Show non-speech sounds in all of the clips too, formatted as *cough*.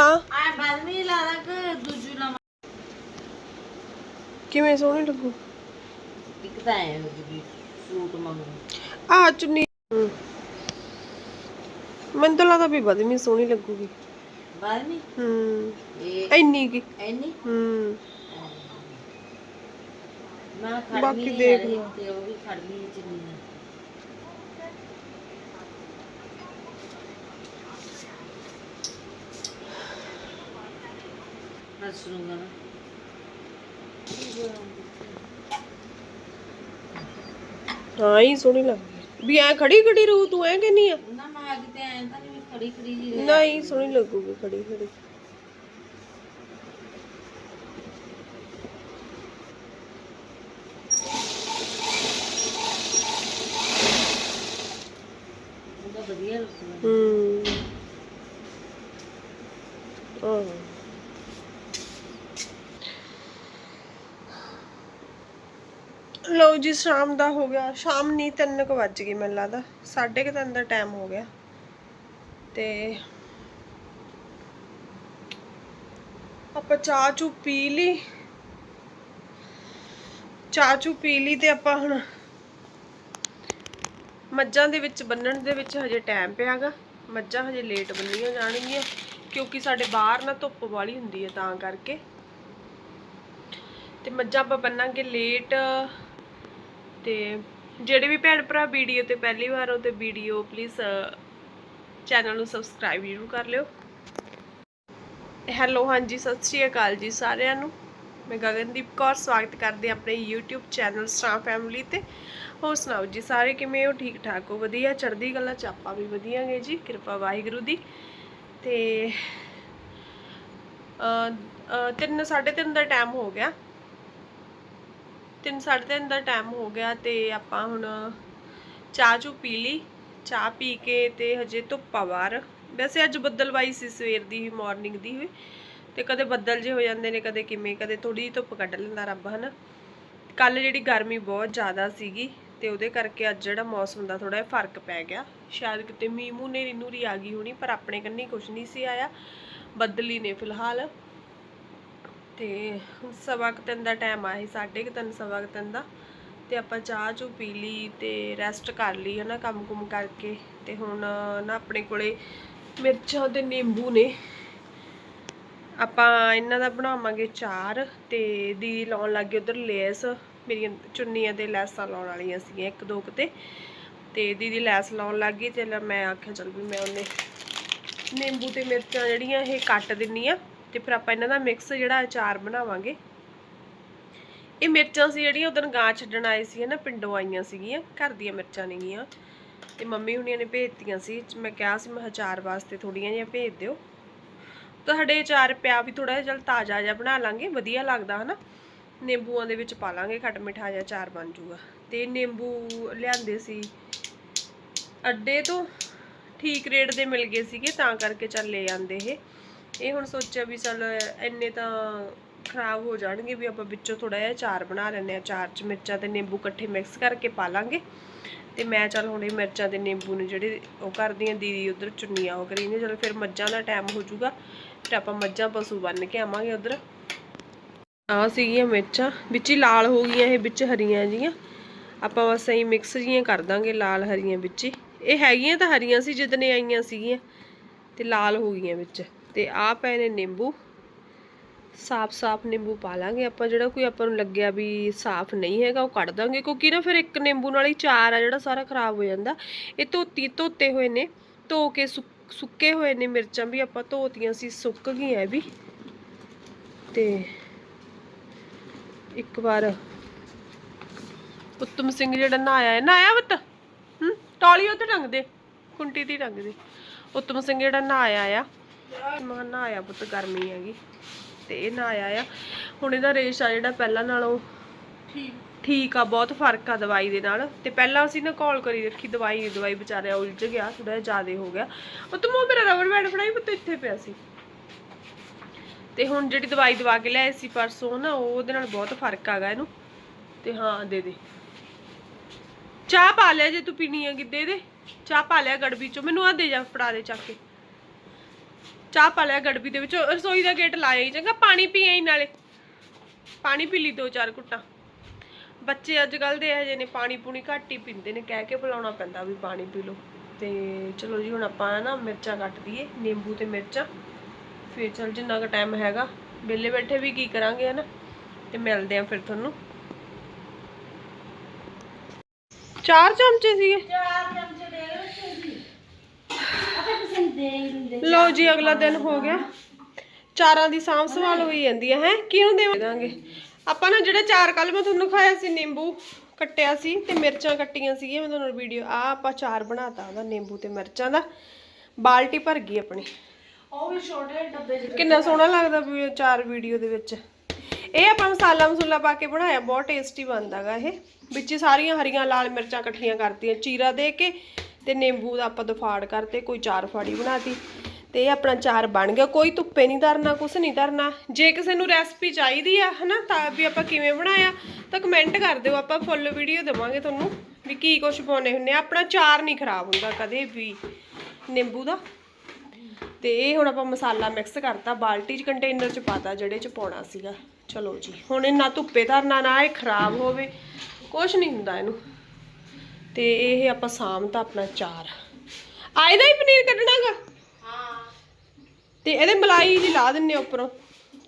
ਹਾਂ ਆ ਬਦਮੀ ਲਾਦਾ ਕਿ ਦੂਜੂ ਲਾ ਕਿਵੇਂ ਸੋਹਣੀ ਲੱਗੂ ਇੱਕ ਤਾਂ ਐ ਜੀ ਸੂਟ ਮੰਗੂ ਆ ਚੁੰਨੀ ਹਮ। ਮੈਨੂੰ ਤਾਂ ਲੱਗਦਾ ਵੀ ਬਦਮੀ ਸੋਹਣੀ ਲੱਗੂਗੀ ਬਦਮੀ ਹੂੰ ਇਹ ਇੰਨੀ ਕੀ ਐਨੀ ਹੂੰ ਮੈਂ ਖੜਨੀ ਬਾਕੀ ਨਹੀਂ ਦੇਖ ਰਹੀ ਲਓ। ਤੇ ਉਹ ਵੀ ਖੜਨੀ ਹੈ ਨਾ ਹਾਂ ਹੀ ਸੋਹਣੀ ਲੱਗਦੀ ਵੀ ਐ ਖੜੀ ਖੜੀ ਰੂ ਤੂੰ ਐ ਕਹਿੰਨੀ ਆ। ਨਾ ਮੈਂ ਕਿਤੇ ਐਂ ਤਾਂ ਨਹੀਂ ਖੜੀ ਖੜੀ ਜੀ ਨਹੀਂ ਸੋਹਣੀ ਲੱਗੂਗੀ ਖੜੀ ਖੜੀ। ਤਾਂ ਵਧੀਆ ਲੱਗੂਗਾ ਹੂੰ ਆਹ ਲੋ ਜੀ, ਸ਼ਾਮ ਦਾ ਹੋ ਗਿਆ। ਸ਼ਾਮ ਨਹੀਂ 3 ਕੁ ਵੱਜ ਗਏ ਮੈਨੂੰ ਲੱਗਦਾ। 3:30 ਦਾ ਟਾਈਮ ਹੋ ਗਿਆ। ਤੇ ਆਪਾਂ ਚਾਹ ਚੂ ਪੀ ਲਈ। ਚਾਹ ਚੂ ਪੀ ਲਈ ਤੇ ਆਪਾਂ ਹੁਣ ਮੱਝਾਂ ਦੇ ਵਿੱਚ ਬੰਨਣ ਦੇ ਵਿੱਚ ਹਜੇ ਟਾਈਮ ਪਿਆਗਾ ਮੱਝਾਂ ਹਜੇ ਲੇਟ ਬੰਨੀਆਂ ਜਾਣਗੀਆਂ, ਕਿਉਂਕਿ ਸਾਡੇ ਬਾਹਰ ਨਾ ਧੁੱਪ ਵਾਲੀ ਹੁੰਦੀ ਹੈ ਤਾਂ ਕਰਕੇ। ਤੇ ਮੱਝਾਂ ਆਪਾਂ ਬੰਨਾਂਗੇ ਲੇਟ ਤੇ ਜਿਹੜੇ ਵੀ ਭੈਣ ਭਰਾ ਵੀਡੀਓ ਤੇ ਪਹਿਲੀ ਵਾਰ ਹੋ ਤੇ ਵੀਡੀਓ ਪਲੀਜ਼ ਚੈਨਲ ਨੂੰ ਸਬਸਕ੍ਰਾਈਬ ਜ਼ਰੂਰ ਕਰ ਲਿਓ। ਹੈਲੋ ਹਾਂਜੀ ਸਤਿ ਸ਼੍ਰੀ ਅਕਾਲ ਜੀ ਸਾਰਿਆਂ ਨੂੰ। ਮੈਂ ਗਗਨਦੀਪ ਕੌਰ ਸਵਾਗਤ ਕਰਦੀ ਆਪਣੇ YouTube ਚੈਨਲ ਸਟਾਰ ਫੈਮਿਲੀ ਤੇ। ਹੋਰ ਸੁਣਾਓ ਜੀ ਸਾਰੇ ਕਿਵੇਂ ਹੋ? ਠੀਕ ਠਾਕ ਹੋ? ਵਧੀਆ? ਚੜ੍ਹਦੀ ਕਲਾ ਚ ਆਪਾਂ ਵੀ ਵਧੀਆ ਗਏ ਜੀ ਕਿਰਪਾ ਵਾਹਿਗੁਰੂ ਦੀ। ਤੇ ਅ ਅ, ਤਿੰਨ ਸਾਢੇ ਤਿੰਨ ਦਾ ਟਾਈਮ ਹੋ ਗਿਆ। ਤਿੰਨ ਸਾਢੇ ਤਿੰਨ ਦਾ ਟਾਈਮ ਹੋ ਗਿਆ ਤੇ ਆਪਾਂ ਹੁਣ ਚਾਹ ਚੂ ਪੀ ਲਈ। ਚਾਹ ਪੀ ਕੇ ਤੇ ਹਜੇ ਧੁੱਪਾ ਬਾਹਰ। ਵੈਸੇ ਅੱਜ ਬੱਦਲਵਾਈ ਸੀ ਸਵੇਰ ਦੀ ਹੀ ਮਾਰਨਿੰਗ ਦੀ ਹੋਈ ਤੇ ਕਦੇ ਬੱਦਲ ਜੇ ਹੋ ਜਾਂਦੇ ਨੇ, ਕਦੇ ਕਿਵੇਂ, ਕਦੇ ਥੋੜੀ ਜਿਹੀ ਧੁੱਪ ਕੱਢ ਲੈਂਦਾ ਰੱਬ, ਹਨਾ। ਕੱਲ ਜਿਹੜੀ ਗਰਮੀ ਬਹੁਤ ਜ਼ਿਆਦਾ ਸੀਗੀ ਤੇ ਉਹਦੇ ਕਰਕੇ ਅੱਜ ਜਿਹੜਾ ਮੌਸਮ ਦਾ ਥੋੜਾ ਜਿਹਾ ਫ਼ਰਕ ਪੈ ਗਿਆ। ਸ਼ਾਇਦ ਕਿਤੇ ਮੀਂਹ ਮੂੰਹ ਨੇਰੀ ਨੂਰੀ ਆ ਗਈ ਹੋਣੀ, ਪਰ ਆਪਣੇ ਕੰਨੀ ਕੁਝ ਨਹੀਂ ਸੀ ਆਇਆ। ਬੱਦਲੀ ਨੇ ਫਿਲਹਾਲ। ਤੇ ਸਵਾ ਕੁ ਤਿੰਨ ਦਾ ਟਾਈਮ ਆ ਸੀ, ਸਾਢੇ ਕੁ ਤਿੰਨ, ਸਵਾ ਕੁ ਤਿੰਨ ਦਾ। ਤੇ ਆਪਾਂ ਚਾਹ ਚੂ ਪੀ ਲਈ ਤੇ ਰੈਸਟ ਕਰ ਲਈ ਹੈ ਨਾ ਕੰਮ ਕੁਮ ਕਰਕੇ। ਤੇ ਹੁਣ ਨਾ ਆਪਣੇ ਕੋਲੇ ਮਿਰਚਾਂ ਤੇ ਨਿੰਬੂ ਨੇ। ਆਪਾਂ ਇਹਨਾਂ ਦਾ ਬਣਾਵਾਂਗੇ ਚਾਰ ਤੇ ਦੀ ਲਾਉਣ ਲੱਗੇ ਉਧਰ ਲੇਸ। ਮੇਰੀਆਂ ਚੁੰਨੀਆਂ ਤੇ ਲੈਸਾਂ ਲਾਉਣ ਵਾਲੀਆਂ ਸੀਗੀਆਂ, ਇੱਕ ਦੋ ਕੁ ਤੇ। ਤੇ ਦੀਦੀ ਲੈਸ ਲਾਉਣ ਲੱਗੀ ਤੇ ਲੈ ਮੈਂ ਆਖਿਆ ਚਲ ਵੀ ਮੈਂ ਉਹਨੇ ਨਿੰਬੂ ਤੇ ਮਿਰਚਾਂ ਜਿਹੜੀਆਂ ਇਹ ਕੱਟ ਦਿੰਨੀ ਆ। ਤੇ ਫਿਰ ਆਪਾਂ ਇਹਨਾਂ ਦਾ ਮਿਕਸ ਜਿਹੜਾ ਅਚਾਰ ਬਣਾਵਾਂਗੇ। ਇਹ ਮਿਰਚਾਂ ਸੀ ਜਿਹੜੀਆਂ ਉਦੋਂ ਗਾਂ ਛੱਡਣ ਆਏ ਸੀ, ਹਨਾ, ਪਿੰਡੋਂ ਆਈਆਂ ਸੀਗੀਆਂ, ਘਰ ਦੀਆਂ ਮਿਰਚਾਂ ਨੇਗੀਆਂ ਤੇ ਮੰਮੀ ਹੁਣੀਆਂ ਨੇ ਭੇਜਤੀਆਂ ਸੀ, ਮੈਂ ਕਿਹਾ ਸੀ, ਮੈਂ ਅਚਾਰ ਵਾਸਤੇ ਥੋੜੀਆਂ ਜਿਹੀਆਂ ਭੇਜ ਦਿਓ। ਤੁਹਾਡੇ ਅਚਾਰ ਪਿਆ ਵੀ ਥੋੜਾ ਜਿਹਾ, ਚਲ ਤਾਜ਼ਾ ਜਿਹਾ ਬਣਾ ਲਾਂਗੇ, ਵਧੀਆ ਲੱਗਦਾ, ਹਨਾ। ਨਿੰਬੂਆਂ ਦੇ ਵਿੱਚ ਪਾ ਲਾਂਗੇ ਖੱਟ ਮਿਠਾ ਜਿਹਾ ਅਚਾਰ ਬਣ ਜੂਗਾ। ਤੇ ਨਿੰਬੂ ਲਿਆਂਦੇ ਸੀ, ਅੱਡੇ ਤੋਂ, ਠੀਕ ਰੇਟ ਦੇ ਮਿਲ ਗਏ ਸੀਗੇ, ਤਾਂ ਕਰਕੇ ਚੱਲ ਲੈ ਆਂਦੇ ਇਹ। ਇਹ ਹੁਣ ਸੋਚਿਆ ਵੀ ਚੱਲ ਇੰਨੇ ਤਾਂ ਖਰਾਬ ਹੋ ਜਾਣਗੇ ਵੀ ਆਪਾਂ ਵਿੱਚੋਂ ਥੋੜਾ ਜਿਹਾ ਚਾਰ ਬਣਾ ਲੈਂਦੇ ਆ ਚਾਰ 'ਚ ਮਿਰਚਾਂ ਤੇ ਨਿੰਬੂ ਇਕੱਠੇ ਮਿਕਸ ਕਰਕੇ ਪਾ ਲਾਂਗੇ ਤੇ ਮੈਂ ਚੱਲ ਹੁਣ ਇਹ ਮਿਰਚਾਂ ਤੇ ਨਿੰਬੂ ਨੂੰ ਜਿਹੜੇ ਉਹ ਕਰਦੀਆਂ ਦੀਦੀ ਉਧਰ ਚੁੰਨੀਆਂ ਉਹ ਕਰੀ ਨੇ ਚਲ ਫਿਰ ਮੱਝਾਂ ਦਾ ਟਾਈਮ ਹੋ ਜਾਊਗਾ। ਫਿਰ ਆਪਾਂ ਮੱਝਾਂ ਪਸ਼ੂ ਬੰਨ ਕੇ ਆਵਾਂਗੇ ਉਧਰ। ਆ ਸੀਗੀਆਂ ਮਿਰਚਾਂ। ਵਿੱਚ ਹੀ ਲਾਲ ਹੋ ਗਈਆਂ ਇਹ, ਵਿੱਚ ਹਰੀਆਂ ਜੀਆਂ। ਆਪਾਂ ਬਸ ਐਂ ਮਿਕਸ ਜੀਆਂ ਕਰ ਦਾਂਗੇ, ਲਾਲ ਹਰੀਆਂ ਵਿੱਚ ਹੀ। ਇਹ ਹੈਗੀਆਂ ਤਾਂ ਹਰੀਆਂ ਸੀ ਜਿੱਦਨੇ ਆਈਆਂ ਸੀਗੀਆਂ। ਤੇ ਲਾਲ ਹੋ ਗਈਆਂ ਵਿੱਚ। ਤੇ ਆ ਪਏ ਨੇ ਨਿੰਬੂ, ਸਾਫ਼-ਸਾਫ਼ ਨਿੰਬੂ ਪਾ ਲਾਂਗੇ। ਆਪਾਂ ਜਿਹੜਾ ਕੋਈ ਆਪਾਂ ਨੂੰ ਲੱਗਿਆ ਵੀ ਸਾਫ਼ ਨਹੀਂ ਹੈਗਾ, ਉਹ ਕੱਢ ਦਾਂਗੇ, ਕਿਉਂਕਿ ਨਾ ਫਿਰ ਇੱਕ ਨਿੰਬੂ ਨਾਲ ਹੀ ਚਾਰ ਆ, ਜਿਹੜਾ ਸਾਰਾ ਖਰਾਬ ਹੋ ਜਾਂਦਾ। ਇਹ ਧੋਤੀ, ਧੋਤੇ ਹੋਏ ਨੇ, ਧੋ ਕੇ ਸੁੱਕੇ ਹੋਏ ਨੇ ਮਿਰਚਾਂ ਵੀ ਆਪਾਂ ਧੋਤੀਆਂ ਸੀ, ਸੁੱਕ ਗਈਆਂ ਵੀ। ਤੇ ਇੱਕ ਵਾਰ ਉੱਤਮ ਸਿੰਘ ਜਿਹੜਾ ਨਹਾਇਆ ਹੈ, ਨਹਾਇਆ ਪੁੱਤ? ਹੂੰ, ਟੋਲੀ ਉੱਤੇ ਟੰਗ ਦੇ ਕੁੰਟੀ ਦੀ ਟੰਗ ਦੇ ਉੱਤਮ ਸਿੰਘ ਜਿਹੜਾ ਨਹਾਇਆ ਆ ਮੈਂ ਨਹਾਇਆ ਪੁੱਤ ਗਰਮੀ ਹੈਗੀ। ਤੇ ਇਹ ਨਹਾਇਆ ਆ। ਹੁਣ ਇਹਦਾ ਰੇਸ਼ ਆ ਜਿਹੜਾ ਪਹਿਲਾਂ ਨਾਲੋਂ ਠੀਕ। ਠੀਕ ਆ ਬਹੁਤ ਫ਼ਰਕ ਆ ਦਵਾਈ ਦੇ ਨਾਲ। ਤੇ ਪਹਿਲਾਂ ਅਸੀਂ ਨਾ ਕਾਲ ਕਰੀ ਰੱਖੀ ਦਵਾਈ ਦਵਾਈ ਵਿਚਾਰਿਆ ਉਲਝ ਗਿਆ ਥੋੜਾ ਜ਼ਿਆਦਾ ਹੋ ਗਿਆ। ਉਹ ਤੂੰ ਮੇਰਾ ਰਬੜ ਬੈਂਡ ਫੜਾਈ ਪੁੱਤ ਇੱਥੇ ਪਿਆ ਸੀ। ਤੇ ਹੁਣ ਜਿਹੜੀ ਦਵਾਈ ਦਵਾ ਕੇ ਲਿਆਏ ਸੀ ਪਰਸੋਂ ਨਾ ਉਹ ਉਹਦੇ ਨਾਲ ਬਹੁਤ ਫ਼ਰਕ ਆਗਾ ਇਹਨੂੰ। ਤੇ ਹਾਂ ਦੇ ਦੇ। ਚਾਹ ਪਾ ਲਿਆ ਜੇ ਤੂੰ ਪੀਣੀ ਹੈ ਦੇ ਦੇ। ਚਾਹ ਪਾ ਲਿਆ ਗੜਬੀ ਚੋਂ। ਮੈਨੂੰ ਆ ਦੇ ਜਾ ਫੜਾ ਦੇ ਚੱਕ ਕੇ। ਚਾਹ ਪਾ ਲਿਆ ਗੜਬੀ ਦੇ ਵਿੱਚ, ਰਸੋਈ ਦਾ ਗੇਟ ਲਾਇਆ ਹੀ, ਚੰਗਾ ਪਾਣੀ ਪੀਏ ਹੀ ਨਾਲੇ। ਪਾਣੀ ਪੀ ਲਈ ਦੋ ਚਾਰ ਘੁੱਟਾਂ। ਬੱਚੇ ਅੱਜ ਕੱਲ ਦੇ ਇਹੋ ਨੇ, ਪਾਣੀ ਪੂਣੀ ਘੱਟ ਹੀ ਪੀਂਦੇ ਨੇ, ਕਹਿ ਕੇ ਬੁਲਾਉਣਾ ਪੈਂਦਾ ਵੀ ਪਾਣੀ ਪੀ ਲਓ। ਤੇ ਚਲੋ ਜੀ, ਹੁਣ ਆਪਾਂ ਨਾ ਮਿਰਚਾਂ ਕੱਟ ਦਈਏ, ਨਿੰਬੂ ਤੇ ਮਿਰਚਾਂ। ਫਿਰ ਚਲ ਜਿੰਨਾ ਕੁ ਟਾਈਮ ਹੈਗਾ, ਵਿਹਲੇ ਬੈਠੇ ਵੀ ਕੀ ਕਰਾਂਗੇ, ਹਨਾ? ਤੇ ਮਿਲਦੇ ਆ ਫਿਰ ਤੁਹਾਨੂੰ। ਚਾਰ ਚਮਚੇ ਸੀਗੇ? ਚਾਰ ਚਮਚੇ ਦੇ ਲਓ ਜੀ ਆਪਾਂ ਕਿਸੇ ਨੂੰ ਦੇ ਹੀ ਦਿੰਦੇ ਲਓ ਜੀ ਅਗਲਾ ਦਿਨ ਹੋ ਗਿਆ। ਚਾਰਾਂ ਦੀ ਸਾਂਭ ਸੰਭਾਲ ਹੋਈ ਜਾਂਦੀ ਹੈ? ਹੈ ਕਿਹਨੂੰ ਦੇਵਾਂਗੇ ਆਪਾਂ ਨਾ ਜਿਹੜੇ ਚਾਰ ਕੱਲ ਮੈਂ ਤੁਹਾਨੂੰ ਖਾਇਆ ਸੀ ਨਿੰਬੂ ਕੱਟਿਆ ਸੀ ਤੇ ਮਿਰਚਾਂ ਕੱਟੀਆਂ ਸੀਗੀਆਂ ਮੈਂ ਤੁਹਾਨੂੰ ਵੀਡੀਓ ਆ ਆਪਾਂ ਚਾਰ ਬਣਾਤਾ ਉਹਦਾ ਨਿੰਬੂ ਤੇ ਮਿਰਚਾਂ ਦਾ। ਬਾਲਟੀ ਭਰ ਗਈ ਆਪਣੀ। ਉਹ ਵੀ ਛੋਟੇ ਡੱਬੇ ਕਿੰਨਾ ਸੋਹਣਾ ਲੱਗਦਾ ਵੀ ਚਾਰ ਵੀਡੀਓ ਦੇ ਵਿੱਚ। ਇਹ ਆਪਾਂ ਮਸਾਲਾ ਮਸੂਲਾ ਪਾ ਕੇ ਬਣਾਇਆ ਬਹੁਤ ਟੇਸਟੀ ਬਣਦਾਗਾ ਇਹ। ਵਿੱਚ ਸਾਰੀਆਂ ਹਰੀਆਂ ਲਾਲ ਮਿਰਚਾਂ ਇਕੱਠੀਆਂ ਕਰਤੀਆਂ ਚੀਰਾ ਦੇ ਕੇ ਤੇ ਨਿੰਬੂ ਦਾ ਆਪਾਂ ਦਫਾੜ ਕਰਤੇ ਕੋਈ ਚਾਰ ਫਾੜੀ ਬਣਾਤੀ ਤੇ। ਇਹ ਆਪਣਾ ਚਾਰ ਬਣ ਗਿਆ। ਕੋਈ ਧੁੱਪੇ ਨਹੀਂ ਧਰਨਾ, ਕੁਛ ਨਹੀਂ ਧਰਨਾ। ਜੇ ਕਿਸੇ ਨੂੰ ਰੈਸਪੀ ਚਾਹੀਦੀ ਆ, ਹਨਾ, ਤਾਂ ਵੀ ਆਪਾਂ ਕਿਵੇਂ ਬਣਾਇਆ, ਤਾਂ ਕਮੈਂਟ ਕਰ ਦਿਓ। ਆਪਾਂ ਫੁੱਲ ਵੀਡੀਓ ਦੇਵਾਂਗੇ ਤੁਹਾਨੂੰ ਵੀ ਕੀ ਕੁਝ ਪਾਉਣੇ ਹੁੰਨੇ ਆ। ਆਪਣਾ ਚਾਰ ਨਹੀਂ ਖਰਾਬ ਹੁੰਦਾ ਕਦੇ ਵੀ ਨਿੰਬੂ ਦਾ। ਤੇ ਇਹ ਹੁਣ ਆਪਾਂ ਮਸਾਲਾ ਮਿਕਸ ਕਰਤਾ, ਬਾਲਟੀ 'ਚ ਕੰਟੇਨਰ 'ਚ ਪਾਤਾ, ਜਿਹੜੇ 'ਚ ਪਾਉਣਾ ਸੀਗਾ। ਚਲੋ ਜੀ, ਹੁਣ ਇਹ ਨਾ ਧੁੱਪੇ ਧਰਨਾ ਨਾ ਇਹ ਖਰਾਬ ਹੋਵੇ। ਕੁਝ ਨਹੀਂ ਹੁੰਦਾ ਇਹਨੂੰ। ਤੇ ਇਹ ਆਪਾਂ ਸਾਂਭਤਾ ਆਪਣਾ ਚਾਰ। ਆਏ ਦਾ ਹੀ ਪਨੀਰ ਕੱਢਣਾਗਾ ਹਾਂ। ਤੇ ਇਹਦੇ ਮਲਾਈ ਜੀ ਲਾ ਦਿੰਨੇ ਆ ਉੱਪਰੋਂ।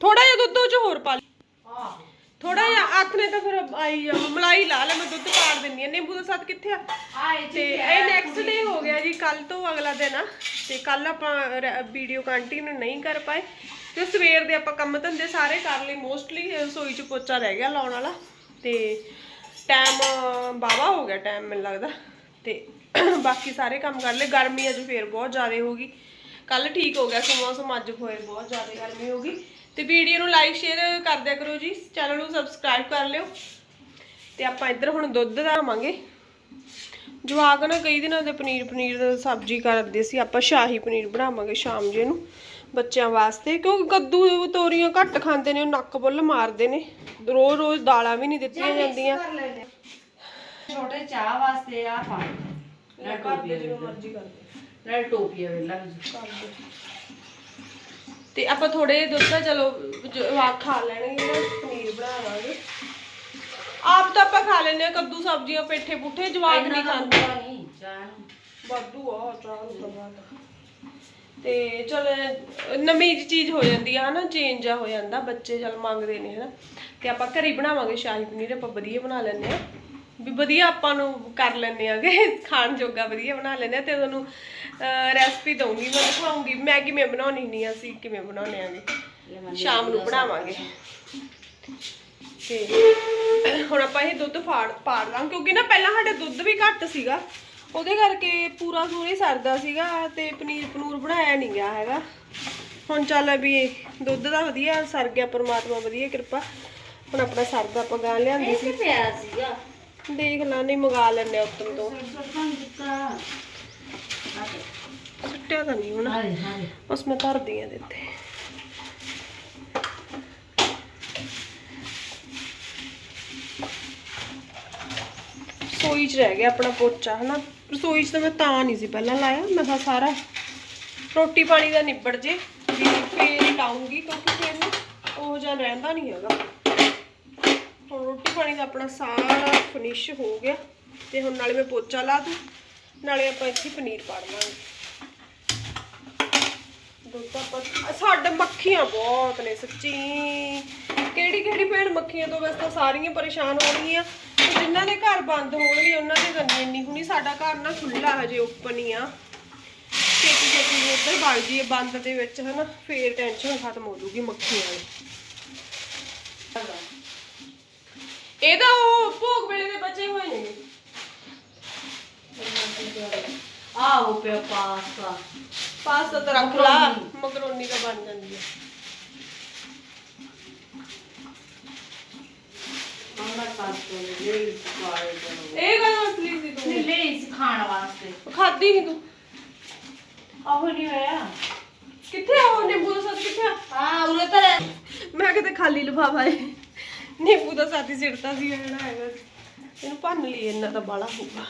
ਥੋੜਾ ਜਿਹਾ ਦੁੱਧ ਉਹ 'ਚ ਹੋਰ ਪਾ ਲਈ ਆਹ ਥੋੜਾ ਜਿਹਾ ਹੱਥ ਨੇ ਤਾਂ ਫਿਰ ਆਈ ਜਾਊ ਮਲਾਈ ਲਾ ਲੈ ਮੈਂ ਦੁੱਧ ਪਾੜ ਦਿੰਨੀ ਆ। ਨਿੰਬੂ ਦਾ ਸਾਥ ਕਿੱਥੇ ਆ? ਤੇ ਇਹ ਨੈਕਸਟ ਡੇ ਹੋ ਗਿਆ ਜੀ ਕੱਲ ਤੋਂ ਅਗਲਾ ਦਿਨ ਆ। ਤੇ ਕੱਲ ਆਪਾਂ ਵੀਡੀਓ ਕੰਟੀਨਿਊ ਨਹੀਂ ਕਰ ਪਾਏ। ਤੇ ਸਵੇਰ ਦੇ ਆਪਾਂ ਕੰਮ ਧੰਦੇ ਸਾਰੇ ਕਰ ਲਏ। ਮੋਸਟਲੀ ਰਸੋਈ ਚ ਪੋਚਾ ਰਹਿ ਗਿਆ ਲਾਉਣ ਵਾਲਾ। ਤੇ ਟਾਈਮ ਬਾਵਾ ਹੋ ਗਿਆ ਟਾਈਮ ਮੈਨੂੰ ਲੱਗਦਾ। ਤੇ *coughs* ਬਾਕੀ ਸਾਰੇ ਕੰਮ ਕਰ ਲਏ। ਗਰਮੀ ਅੱਜ ਫੇਰ ਬਹੁਤ ਜ਼ਿਆਦਾ ਹੋ ਗਈ। ਕੱਲ ਠੀਕ ਹੋ ਗਿਆ ਸੋ ਮੌਸਮ, ਅੱਜ ਹੋਏ ਬਹੁਤ ਜ਼ਿਆਦਾ ਗਰਮੀ ਹੋ ਗਈ। ਤੇ ਵੀਡੀਓ ਨੂੰ ਲਾਈਕ ਸ਼ੇਅਰ ਕਰ ਦਿਆ ਕਰੋ ਜੀ। ਚੈਨਲ ਨੂੰ ਸਬਸਕ੍ਰਾਈਬ ਕਰ ਲਿਓ। ਤੇ ਆਪਾਂ ਇੱਧਰ ਹੁਣ ਦੁੱਧ ਦਾ ਆਵਾਂਗੇ ਜਵਾਕ ਨਾ ਕਈ ਦਿਨਾਂ ਦੇ ਪਨੀਰ ਪਨੀਰ ਸਬਜ਼ੀ ਕਰਦੇ ਸੀ। ਆਪਾਂ ਸ਼ਾਹੀ ਪਨੀਰ ਬਣਾਵਾਂਗੇ ਸ਼ਾਮ ਜੇ ਨੂੰ। ਬੱਚਿਆਂ ਵਾਸਤੇ ਕਿਉਂਕਿ ਕੱਦੂ ਤੋਰੀਆਂ ਘੱਟ ਖਾਂਦੇ ਨੇ ਉਹ ਨੱਕ ਬੁੱਲ ਮਾਰਦੇ ਨੇ। ਰੋਜ਼ ਰੋਜ਼ ਦਾਲਾਂ ਵੀ ਨਹੀਂ ਦਿੱਤੀਆਂ ਜਾਂਦੀਆਂ। ਛੋਟੇ ਚਾਹ ਵਾਸਤੇ ਆ ਪਾ ਲੈ ਕਰਦੇ ਜਿਵੇਂ ਮਰਜ਼ੀ ਕਰਦੇ ਨਾਲ ਟੋਪੀਆ ਵੇਲਾ ਤੇ ਆਪਾਂ ਥੋੜੇ ਦੁੱਧ ਦਾ ਚਲੋ ਜਵਾਕ ਖਾ ਲੈਣਗੇ ਨਾ ਪਨੀਰ ਬਣਾ ਲਾਂਗੇ। ਆਪ ਤਾਂ ਆਪਾਂ ਖਾ ਲੈਂਦੇ ਆ ਕੱਦੂ ਸਬਜ਼ੀਆਂ ਪੇਠੇ ਪੁੱਠੇ ਜਵਾਕ ਨਹੀਂ ਖਾਂਦੇ। ਵਾਧੂ ਆ ਚਾਹ ਨੂੰ ਤਾਂ। ਤੇ ਚਲ ਨਵੀਂ ਚੀਜ਼ ਹੋ ਜਾਂਦੀ ਆ ਹਨਾ ਚੇਂਜ ਆ ਹੋ ਜਾਂਦਾ ਬੱਚੇ ਚਲ ਮੰਗਦੇ ਨੇ ਹਨਾ। ਤੇ ਆਪਾਂ ਘਰੇ ਹੀ ਬਣਾਵਾਂਗੇ ਸ਼ਾਹੀ ਪਨੀਰ ਆਪਾਂ ਵਧੀਆ ਬਣਾ ਲੈਂਦੇ ਆ। ਵੀ ਵਧੀਆ ਆਪਾਂ ਨੂੰ ਕਰ ਲੈਂਦੇ ਆਗੇ ਖਾਣ ਜੋਗਾ ਵਧੀਆ ਬਣਾ ਲੈਂਦੇ ਆ ਤੇ ਤੁਹਾਨੂੰ ਰੈਸਪੀ ਦਊਂਗੀ ਮੈਂ ਦਿਖਾਉਂਗੀ ਮੈਂ ਕਿਵੇਂ ਬਣਾਉਣੀ ਨਹੀਂ ਅਸੀਂ ਕਿਵੇਂ ਬਣਾਉਣੇ ਆਗੇ। ਸ਼ਾਮ ਨੂੰ ਬਣਾਵਾਂਗੇ। ਤੇ ਹੁਣ ਆਪਾਂ ਇਹ ਦੁੱਧ ਫਾੜ ਪਾੜ ਲਾਂ ਕਿਉਂਕਿ ਨਾ ਪਹਿਲਾਂ ਸਾਡੇ ਦੁੱਧ ਵੀ ਘੱਟ ਸੀਗਾ। ਉਹਦੇ ਕਰਕੇ ਪੂਰਾ ਸੂਰੇ ਸਰਦਾ ਸੀਗਾ ਤੇ ਪਨੀਰ ਪਨੂਰ ਬਣਾਇਆ ਨਹੀਂ ਗਿਆ ਹੈਗਾ। ਹੁਣ ਚੱਲ ਵੀ ਦੁੱਧ ਦਾ ਵਧੀਆ ਸਰ ਗਿਆ ਪਰਮਾਤਮਾ ਵਧੀਆ ਕਿਰਪਾ। ਹੁਣ ਆਪਣਾ ਸਰਦਾ ਆਪਾਂ ਗਾਂ ਲਿਆਂਦੀ ਸੀ। ਇਹ ਪਿਆ ਸੀਗਾ? ਦੇਖ ਲਾਂ ਨਹੀਂ ਮੰਗਾ ਲੈਣੇ ਉੱਤਮ ਤੋਂ। ਸੁੱਟਿਆ ਤਾਂ ਨਹੀਂ ਹੁਣ। ਬਸ ਮੈਂ ਧਰਦੀ ਆ ਦਿੱਤੇ ਰਸੋਈ 'ਚ ਰਹਿ ਗਿਆ ਆਪਣਾ ਪੋਚਾ, ਹਨਾ? ਰਸੋਈ 'ਚ ਤਾਂ ਮੈਂ ਤਾਂ ਨਹੀਂ ਸੀ ਪਹਿਲਾਂ ਲਾਇਆ, ਮੈਂ ਕਿਹਾ ਸਾਰਾ ਰੋਟੀ ਪਾਣੀ ਦਾ ਨਿਬੜ ਜੇ, ਵੀ ਫੇਰ ਹੀ ਲਾਉਂਗੀ, ਕਿਉਂਕਿ ਫੇਰ ਨਾ ਉਹ ਜਾਂ ਰਹਿੰਦਾ ਨਹੀਂ ਹੈਗਾ। ਹੁਣ ਰੋਟੀ ਪਾਣੀ ਦਾ ਆਪਣਾ ਸਾਰਾ ਫਿਨਿਸ਼ ਹੋ ਗਿਆ, ਤੇ ਹੁਣ ਨਾਲੇ ਮੈਂ ਪੋਚਾ ਲਾ ਦੂੰ, ਨਾਲੇ ਆਪਾਂ ਇੱਥੇ ਪਨੀਰ ਪਾੜ ਲਾਂਗੇ। ਦੁੱਧ ਆਪਾਂ ਸਾਡੇ ਮੱਖੀਆਂ ਬਹੁਤ ਨੇ ਸੱਚੀ। ਕਿਹੜੀ ਕਿਹੜੀ ਭੈਣ ਮੱਖੀਆਂ ਤੋਂ ਵੈਸੇ ਤਾਂ ਸਾਰੀਆਂ ਪਰੇਸ਼ਾਨ ਹੋਣਗੀਆਂ ਤੇ ਜਿਨ੍ਹਾਂ ਦੇ ਘਰ ਬੰਦ ਹੋਣਗੇ, ਉਹਨਾਂ ਦੇ ਗੰਨੀ ਇੰਨੀ ਹੁਣੀ ਸਾਡਾ ਘਰ ਨਾ ਖੁੱਲਾ ਹਜੇ ਓਪਨ ਹੀ ਆ। ਛੇਤੀ ਛੇਤੀ ਉੱਧਰ ਵਗ ਜੀਏ ਬੰਦ ਦੇ ਵਿੱਚ, ਹਨਾ। ਫੇਰ ਟੈਨਸ਼ਨ ਖਤਮ ਹੋ ਜੂਗੀ ਮੱਖੀਆਂ ਵਾਲੀ ਇਹਦਾ ਉਹ ਭੋਗ ਵੇਲੇ ਦੇ ਬਚੇ ਹੋਏ ਨੇ। ਆਹੋ ਪਿਆ ਪਾਸਤਾ। ਪਾਸਤਾ ਤਾਂ ਰੱਖ ਲਾ। ਮਕਰੋਨੀ ਤਾਂ ਬਣ ਜਾਂਦੀ ਹੈ ਮੰਮਾ ਪਾਸਤਾ ਲੈ ਲਈ ਸਵਾਰੇ ਕਰੋ ਇਹ ਗੱਲ ਅਸਲੀ ਸੀ ਤੂੰ। ਲੈ ਲਈ ਖਾਣ ਵਾਸਤੇ। ਖਾਦੀ ਨਹੀਂ ਤੂੰ। ਆਹੋ ਨਹੀਂ ਹੋਇਆ। ਕਿੱਥੇ ਆ ਉਹ ਨਿੰਬੂ ਦਾ ਸਾਥ ਕਿੱਥੇ ਆ? ਹਾਂ ਉਰੇ ਤਾਂ ਰਹਿ। ਮੈਂ ਕਿਤੇ ਖਾਲੀ ਲਿਫਾਫਾ ਹੈ ਨਿੰਬੂ ਦਾ ਸਾਥੀ ਸਿੜਤਾ ਸੀ ਜਿਹੜਾ ਹੈਗਾ। ਇਹਨੂੰ ਭੰਨ ਲਈ ਇੰਨਾ ਤਾਂ ਬਾਲਾ ਹੋਊਗਾ।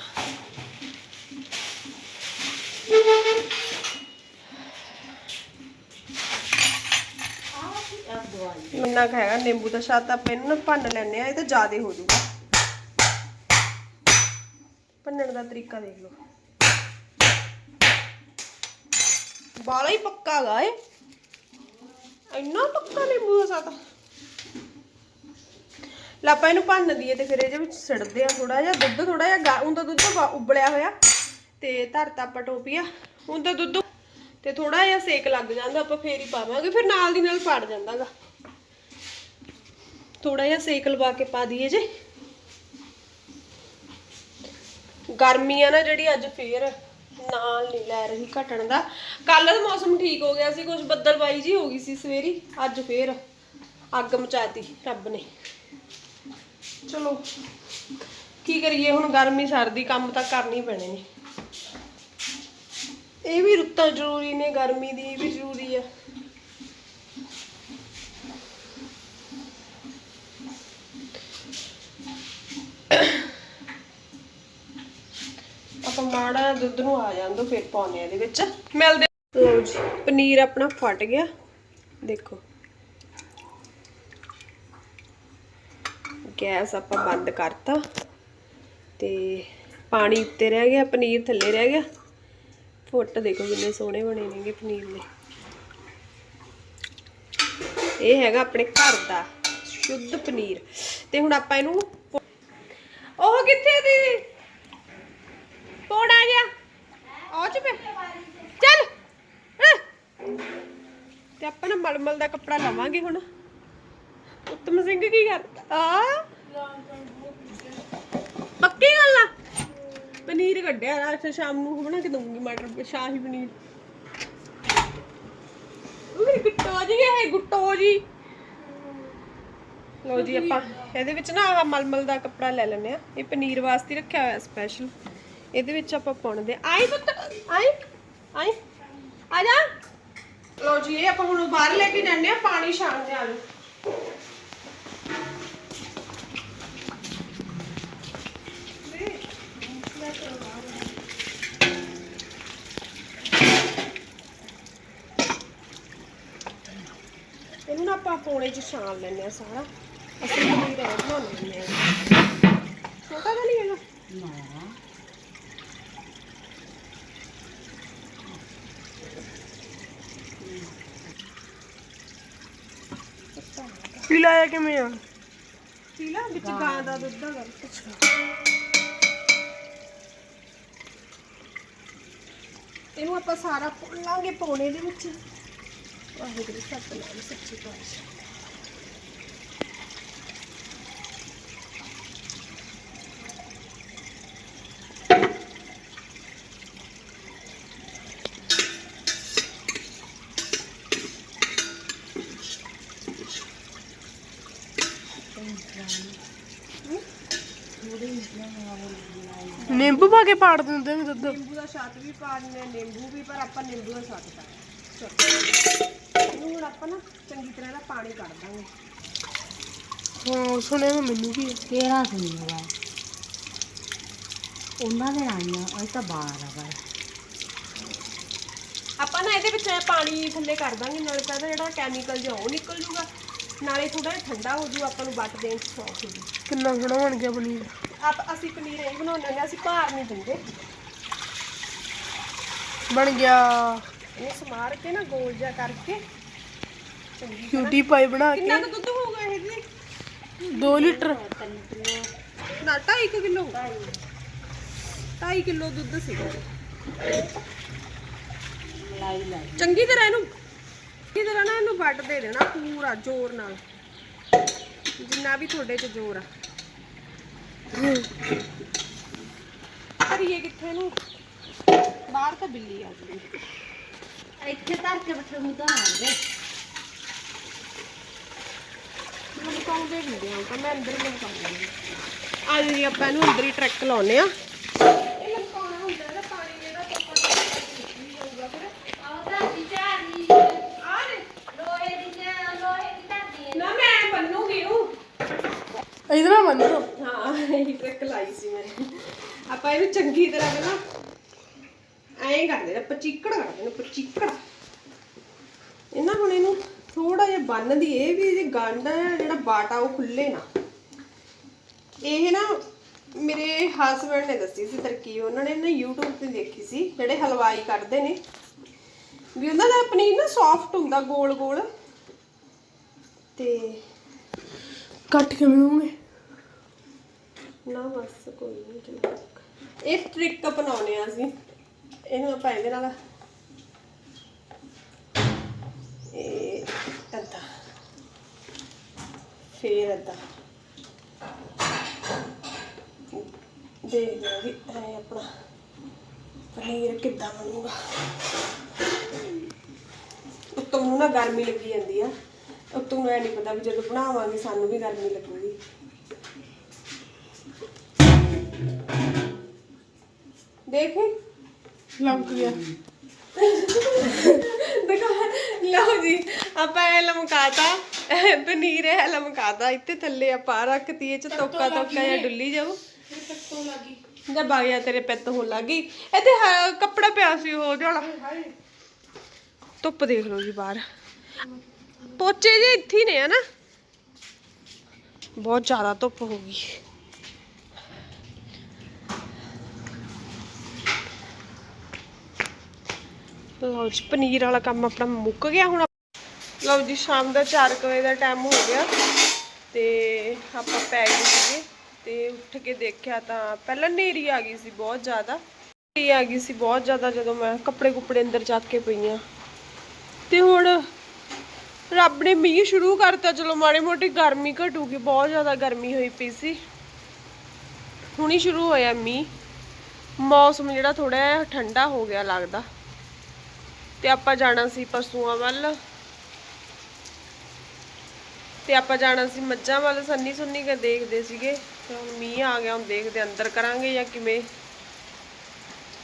ਇੰਨਾ ਕੁ ਹੈਗਾ, ਨਿੰਬੂ ਦਾ ਸ਼ਾਤ ਆਪਾਂ ਇਹਨੂੰ ਨਾ ਭੰਨ ਲੈਣੇ ਆ ਇਹ ਤਾਂ ਜ਼ਿਆਦਾ ਹੋ ਜਾਊਗਾ। ਭੰਨਣ ਦਾ ਤਰੀਕਾ ਦੇਖ ਲਓ। ਬਾਲਾ ਹੀ ਪੱਕਾ ਗਾ ਇਹ। ਇੰਨਾ ਪੱਕਾ ਨਿੰਬੂ ਦਾ ਸ਼ਾਤ ਲਾਪਾ ਇਹਨੂੰ ਭੰਨ ਦਈਏ ਤੇ ਫਿਰ ਇਹਦੇ ਵਿੱਚ ਸੜਦੇ ਆ ਥੋੜਾ ਜਿਹਾ ਦੁੱਧ ਥੋੜਾ ਜਿਹਾ ਗਾ- ਹੁਣ ਤਾਂ ਦੁੱਧ ਉਬਲਿਆ ਹੋਇਆ। ਤੇ ਧਰਤਾ ਆਪਾਂ ਟੋਪੀਆ ਹੁਣ ਤਾਂ ਦੁੱਧ ਤੇ ਥੋੜਾ ਜਿਹਾ ਸੇਕ ਲੱਗ ਜਾਂਦਾ, ਆਪਾਂ ਫੇਰ ਹੀ ਪਾਵਾਂਗੇ, ਫਿਰ ਨਾਲ ਦੀ ਨਾਲ ਫੜ ਜਾਂਦਾਗਾ। ਥੋੜਾ ਜਿਹਾ ਸੇਕ ਲਵਾ ਕੇ ਪਾ ਦਈਏ ਜੇ। ਗਰਮੀ ਆ ਨਾ ਜਿਹੜੀ ਅੱਜ ਫੇਰ ਨਾਲ ਨਹੀਂ ਲੈ ਰਹੀ ਘਟਣ ਦਾ। ਕੱਲ ਦਾ ਮੌਸਮ ਠੀਕ ਹੋ ਗਿਆ ਸੀ ਕੁਝ ਬੱਦਲਬਾਈ ਜੀ ਹੋ ਗਈ ਸੀ ਸਵੇਰੀ, ਅੱਜ ਫੇਰ ਅੱਗ ਮਚਾਤੀ ਰੱਬ ਨੇ। ਚਲੋ, ਕੀ ਕਰੀਏ ਹੁਣ ਗਰਮੀ ਸਰਦੀ, ਕੰਮ ਤਾਂ ਕਰਨੀ ਪੈਣੇ ਨੇ। ਇਹ ਵੀ ਰੁੱਤਾਂ ਜ਼ਰੂਰੀ ਨੇ, ਗਰਮੀ ਦੀ ਵੀ ਜ਼ਰੂਰੀ ਆ। ਆਪਾਂ ਮਾੜਾ ਦੁੱਧ ਨੂੰ ਆ ਜਾਂਦੋ ਫਿਰ ਪਾਉਣੇ ਆ ਇਹਦੇ ਵਿੱਚ। ਮਿਲਦੇ ਲਓ ਜੀ, ਪਨੀਰ ਆਪਣਾ ਫਟ ਗਿਆ। ਦੇਖੋ। ਗੈਸ ਆਪਾਂ ਬੰਦ ਕਰਤਾ। ਤੇ ਪਾਣੀ ਉੱਤੇ ਰਹਿ ਗਿਆ, ਪਨੀਰ ਥੱਲੇ ਰਹਿ ਗਿਆ। ਫੁੱਟ ਦੇਖੋ ਕਿੰਨੇ ਸੋਹਣੇ ਬਣੇ ਨੇਗੇ ਪਨੀਰ ਦੇ। ਇਹ ਹੈਗਾ ਆਪਣੇ ਘਰ ਦਾ ਸ਼ੁੱਧ ਪਨੀਰ। ਤੇ ਹੁਣ ਆਪਾਂ ਇਹਨੂੰ ਉਹ ਕਿੱਥੇ ਦੀ? ਕੌਣ ਆ ਗਿਆ? ਆ ਚ ਚੱਲ। ਤੇ ਆਪਾਂ ਨਾ ਮਲਮਲ ਦਾ ਕੱਪੜਾ ਲਵਾਂਗੇ ਹੁਣ। ਉੱਤਮ ਸਿੰਘ ਕੀ ਕਰਦਾ ਆ। ਪੱਕੀ ਗੱਲ ਆ। ਪਨੀਰ ਕੱਢਿਆ ਨਾ, ਸ਼ਾਮ ਨੂੰ ਬਣਾ ਕੇ ਦਊਂਗੀ ਮਟਰ, ਸ਼ਾਹੀ ਪਨੀਰ। ਉਹ ਗੁੱਟੋ ਜੀ ਹੈ ਗੁੱਟੋ ਜੀ ਲੋ ਜੀ ਆਪਾਂ, ਇਹਦੇ ਵਿੱਚ ਨਾ ਆਹ ਮਲਮਲ ਦਾ ਕੱਪੜਾ ਲੈ ਲੈਨੇ ਆ ਇਹ ਪਨੀਰ ਵਾਸਤੇ ਰੱਖਿਆ ਹੋਇਆ ਸਪੈਸ਼ਲ ਇਹਦੇ ਵਿੱਚ ਆਪਾਂ ਪਾਉਣਦੇ ਆਈ ਪੁੱਤ, ਆਈ ਆਈ, ਆ ਜਾ। ਲੋ ਜੀ, ਇਹ ਆਪਾਂ ਹੁਣ ਬਾਹਰ ਲੈ ਕੇ ਜਾਂਦੇ ਆ ਪਾਣੀ ਛਾਣਦੇ ਆ ਲੋ ਇਹਨੂੰ ਨਾ ਆਪਾਂ ਪੌਣੇ ਚ ਛਾਣ ਲੈਨੇ ਆ ਸਾਰਾ। ਅਸੀਂ ਪਨੀਰ ਐ ਬਣਾ ਆ ਛੋਟਾ ਤਾਂ ਨਹੀਂ ਹੈਗਾ? ਨਾ। ਪੀਲਾ ਕਿਵੇਂ ਆ? ਪੀਲਾ ਵਿੱਚ ਗਾਂ ਦਾ ਦੁੱਧ ਹੈਗਾ। ਇਹਨੂੰ ਆਪਾਂ ਸਾਰਾ ਭੁੰਨ ਲਾਂਗੇ ਪੌਣੇ ਦੇ ਵਿੱਚ। ਵਾਹਿਗੁਰੂ ਸਤਨਾਮ ਸੱਚੀ ਪਾਤਸ਼ਾਹ। ਨਿੰਬੂ ਪਾ ਕੇ ਪਾੜ ਦਿੰਦੇ ਨੇ ਦੁੱਧ। ਨਿੰਬੂ ਦਾ ਛੱਤ ਵੀ ਪਾ ਦਿੰਦੇ ਹਾਂ, ਨਿੰਬੂ ਵੀ ਪਰ ਆਪਾਂ ਨਿੰਬੂ ਦਾ ਛੱਤ ਇਹਨੂੰ ਹੁਣ ਆਪਾਂ ਨਾ ਚੰਗੀ ਤਰ੍ਹਾਂ ਦਾ ਪਾਣੀ ਕੱਢ ਦਾਂਗੇ। ਹਾਂ ਸੁਣਿਆ ਮੈਂ ਮੈਨੂੰ ਵੀ। ਤੇਰਾ ਸੁਣੀਗਾ ਉਹਨਾਂ ਦੇ ਆਈਆਂ ਇਹ ਤਾਂ ਬਾਹਰ ਆ ਬਾਹਰ ਆਪਾਂ ਨਾ ਇਹਦੇ ਵਿੱਚ ਪਾਣੀ ਥੱਲੇ ਕਰ ਦਾਂਗੇ ਨਾਲੇ ਤਾਂ ਇਹਦਾ ਜਿਹੜਾ ਕੈਮੀਕਲ ਜਿਹਾ ਉਹ ਨਿਕਲ ਜੂਗਾ ਨਾਲੇ ਥੋੜਾ ਜਿਹਾ ਠੰਡਾ ਹੋ ਜੂ ਆਪਾਂ ਨੂੰ ਵੱਟ ਦੇਣ ਚ ਸੌਖ ਹੋ ਜੂ। ਕਿੰਨਾ ਸੋਹਣਾ ਬਣ ਗਿਆ ਪਨੀਰ। ਆਪ ਅਸੀਂ ਪਨੀਰ ਇਹ ਬਣਾਉਂਦੇ ਹੁੰਦੇ ਹਾਂ, ਅਸੀਂ ਭਾਰ ਨਹੀਂ ਦਿੰਦੇ। ਬਣ ਗਿਆ। ਇਹ ਸਮਾਰ ਕੇ ਨਾ ਗੋਲ ਜਿਹਾ ਕਰਕੇ। ਚੰਗੀ ਕਿਊਟੀ ਪਾਈ ਬਣਾ ਕਿੰਨਾ ਕੇ ਕੁ ਦੁੱਧ ਹੋਊਗਾ ਇਹ ਜੀ? 2 ਲੀਟਰ। ਨਾ 2.5 ਕਿਲੋ। 2.5 ਕਿਲੋ ਦੁੱਧ ਸੀਗਾ ਲਾਈ ਲਾਈ। ਚੰਗੀ ਤਰ੍ਹਾਂ ਇਹਨੂੰ ਚੰਗੀ ਤਰ੍ਹਾਂ ਨਾ ਇਹਨੂੰ ਵੱਟ ਦੇ ਦੇਣਾ ਪੂਰਾ ਜ਼ੋਰ ਨਾਲ। ਜਿੰਨਾ ਵੀ ਤੁਹਾਡੇ 'ਚ ਜ਼ੋਰ ਆ। ਕਰੀਏ ਕਿੱਥੇ ਨੂੰ ਬਾਹਰ ਤਾਂ ਬਿੱਲੀ ਆ ਗਈ। ਇੱਥੇ ਧਰ ਕੇ ਬੱਠੇ ਨੂੰ ਤਾਂ ਆ ਗਏ ਲਮਕਾਉਂਦੇ ਹੁੰਦੇ ਆ ਤਾਂ ਮੈਂ ਅੰਦਰ ਹੀ ਲਮਕਾਉਂਦੀ ਆ ਆ ਜੀ ਆਪਾਂ ਇਹਨੂੰ ਅੰਦਰ ਹੀ ਟਰੈਕ ਲਾਉਨੇ ਆ ਇਹ ਲਮਕਾਉਣਾ ਹੁੰਦਾ ਇਹਦਾ ਪਾਣੀ ਜਿਹੜਾ ਤੋਂ ਨਿਕਲੀ ਜਾਊਗਾ ਫਿਰ ਆਹ ਧਰਤੀ ਝਾੜੀ ਆ ਦੇ ਲੋਹੇ ਦੀ ਲੋਹੇ ਦੀ ਧਰਤੀ ਨਾ ਮੈਂ ਬੰਨੂਗੀ ਨੂੰ ਇਹਦੇ ਨਾਲ ਬੰਨ ਦੋ ਹਾਂ ਇਹ ਟ੍ਰਿਕ ਲਾਈ ਸੀ ਮੈਂ ਆਪਾਂ ਇਹਨੂੰ ਚੰਗੀ ਤਰ੍ਹਾਂ ਪਹਿਲਾਂ ਐਂ ਕਰਦੇ ਨੇ ਪਚੀਕੜ ਕਰਦੇ ਨੇ ਪਚੀਕੜ। ਇਹਨਾਂ ਹੁਣ ਇਹਨੂੰ ਥੋੜਾ ਜਿਹਾ ਬੰਨਦੀ ਇਹ ਵੀ ਜੇ ਗੰਢ ਜਿਹੜਾ ਬਾਟਾ ਉਹ ਖੁੱਲੇ ਨਾ। ਇਹ ਨਾ ਮੇਰੇ ਹਸਬੰਡ ਨੇ ਦੱਸੀ ਸੀ ਤਰਕੀਬ। ਉਹਨਾਂ ਨੇ ਨਾ YouTube ਤੇ ਦੇਖੀ ਸੀ ਜਿਹੜੇ ਹਲਵਾਈ ਕੱਢਦੇ ਨੇ। ਵੀ ਉਹਨਾਂ ਦਾ ਪਨੀਰ ਨਾ ਸੌਫਟ ਹੁੰਦਾ ਗੋਲ ਗੋਲ ਤੇ ਕੱਟ ਕੇ ਮਿਲੂਗੇ ਨਾ ਬਸ ਕੋਈ ਨਹੀਂ ਚਲੋ ਇਹ ਟ੍ਰਿਕ ਅਪਣਾਉਣੇ ਆ ਅਸੀਂ। ਇਹਨੂੰ ਆਪਾਂ ਇਹਦੇ ਨਾਲ ਇਹ ਏਦਾਂ ਫੇਰ ਏਦਾਂ ਦੇਖ ਲਾਂਗੇ ਇਹ ਆਪਣਾ ਪਨੀਰ ਕਿੱਦਾਂ ਬਣੂਗਾ। ਉੱਤੋਂ ਨੂੰ ਨਾ ਗਰਮੀ ਲੱਗੀ ਜਾਂਦੀ ਆ। ਉੱਤੋਂ ਨੂੰ ਇਹ ਨਹੀਂ ਪਤਾ ਵੀ ਜਦੋਂ ਬਣਾਵਾਂਗੇ, ਸਾਨੂੰ ਵੀ ਗਰਮੀ ਲੱਗੂਗੀ। ਦੇਖ ਲੰਕ ਗਿਆ ਦੇਖੋ ਲਓ ਜੀ ਆਪਾਂ ਇਹ ਲਮਕਾਤਾ ਪਨੀਰ ਇਹ ਲਮਕਾਤਾ ਇੱਥੇ ਥੱਲੇ ਆਪਾਂ ਰੱਖਤੀ ਇਹ ਚ ਤੋਕਾ ਤੋਕਾ ਜਾਂ ਡੁੱਲੀ ਜਾਓ ਤੋਂ ਲੱਗੀ ਜਾਂ ਬਾਗਿਆ ਤੇਰੇ ਪਿੱਤ ਹੋਣ ਲੱਗੀ ਇੱਥੇ ਹ- ਕੱਪੜਾ ਪਿਆ ਸੀ ਉਹ ਜਿਹੜਾ ਧੁੱਪ ਦੇਖ ਲਓ ਜੀ ਬਾਹਰ ਪੋਚੇ ਜੇ ਇੱਥੇ ਹੀ ਨੇ ਹਨਾ ਬਹੁਤ ਜ਼ਿਆਦਾ ਧੁੱਪ ਹੋ ਗਈ ਲਓ ਜੀ ਪਨੀਰ ਵਾਲਾ ਕੰਮ ਆਪਣਾ ਮੁੱਕ ਗਿਆ ਹੁਣ। ਲਓ ਜੀ, ਸ਼ਾਮ ਦਾ 4 ਵਜੇ ਦਾ ਟਾਈਮ ਹੋ ਗਿਆ ਤੇ ਆਪਾਂ ਪੈ ਗਏ ਸੀਗੇ ਤੇ ਉੱਠ ਕੇ ਦੇਖਿਆ ਤਾਂ ਪਹਿਲਾਂ ਨੇਰੀ ਆ ਗਈ ਸੀ ਬਹੁਤ ਜ਼ਿਆਦਾ। ਨੇਰੀ ਆ ਗਈ ਸੀ ਬਹੁਤ ਜ਼ਿਆਦਾ ਜਦੋਂ ਮੈਂ ਕੱਪੜੇ ਕੁੱਪੜੇ ਅੰਦਰ ਚੱਕ ਕੇ ਪਈਆਂ ਤੇ ਹੁਣ ਰੱਬ ਨੇ ਮੀਂਹ ਸ਼ੁਰੂ ਕਰਤਾ, ਚਲੋ ਮਾੜੀ ਮੋਟੀ ਗਰਮੀ ਘਟੂਗੀ, ਬਹੁਤ ਜ਼ਿਆਦਾ ਗਰਮੀ ਹੋਈ ਪਈ ਸੀ। ਹੁਣੀ ਸ਼ੁਰੂ ਹੋਇਆ ਮੀਂਹ। ਮੌਸਮ ਜਿਹੜਾ ਥੋੜਾ ਠੰਡਾ ਹੋ ਗਿਆ ਲੱਗਦਾ। ਤੇ ਆਪਾਂ ਜਾਣਾ ਸੀ ਪਸ਼ੂਆਂ ਵੱਲ। ਤੇ ਆਪਾਂ ਜਾਣਾ ਸੀ ਮੱਝਾਂ ਵੱਲ ਸੰਨੀ ਸੁੰਨੀ ਕੇ ਦੇਖਦੇ ਸੀਗੇ। ਤੇ ਹੁਣ ਮੀਂਹ ਆ ਗਿਆ, ਹੁਣ ਦੇਖਦੇ ਅੰਦਰ ਕਰਾਂਗੇ ਜਾਂ ਕਿਵੇਂ।